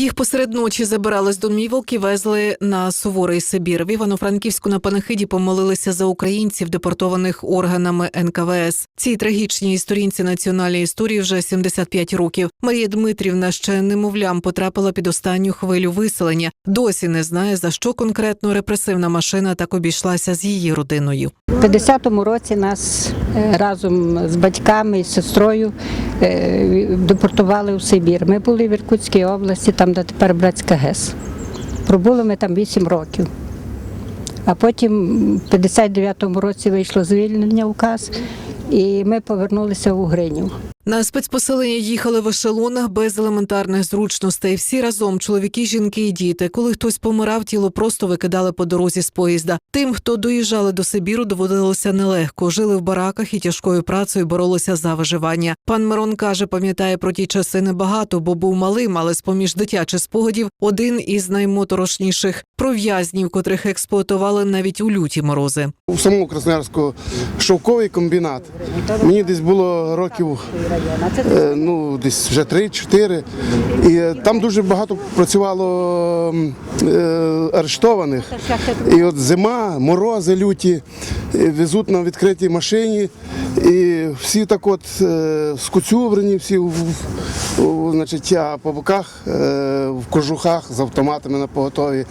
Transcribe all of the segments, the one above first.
Їх посеред ночі забирали з домівок і везли на суворий Сибір. В Івано-Франківську на панахиді помолилися за українців, депортованих органами НКВС. Цій трагічній сторінці національної історії вже 75 років. Марія Дмитрівна ще немовлям потрапила під останню хвилю виселення. Досі не знає за що конкретно репресивна машина так обійшлася з її родиною. У 50-му році нас е, разом з батьками і сестрою депортували у Сибір. Ми були в Іркутській області, там де тепер Братська ГЕС. Пробули ми там 8 років. А потім в 59-му році вийшло звільнення указ, і ми повернулися в Угринів. На спецпоселення їхали в ешелонах без елементарних зручностей. Всі разом чоловіки, жінки і діти. Коли хтось помирав, тіло просто викидали по дорозі з поїзда. Тим, хто доїжджали до Сибіру, доводилося нелегко. Жили в бараках і тяжкою працею боролися за виживання. Пан Мирон каже, пам'ятає про ті часи небагато, бо був малим, але з поміж дитячих спогадів один із наймоторошніших про в'язнів, котрих експлуатували навіть у люті морози. У самому Красноярську шовковий комбінат. Мені десь було років е, ну, десь вже 3-4. І е, там дуже багато працювало е, арештованих. І от зима, морози люті, везуть на відкритій машині. І всі так от е, скуцюбрені, всі в, значить, а по боках, е, в кожухах з автоматами на поготові,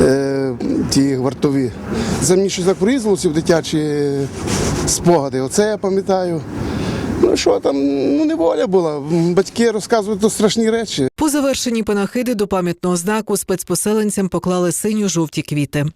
е, ті вартові. За мені щось так врізалося в дитячі спогади. Оце я пам'ятаю. Ну що там, ну неволя була. Батьки розказують страшні речі. По завершенні панахиди до пам'ятного знаку спецпоселенцям поклали синьо-жовті квіти.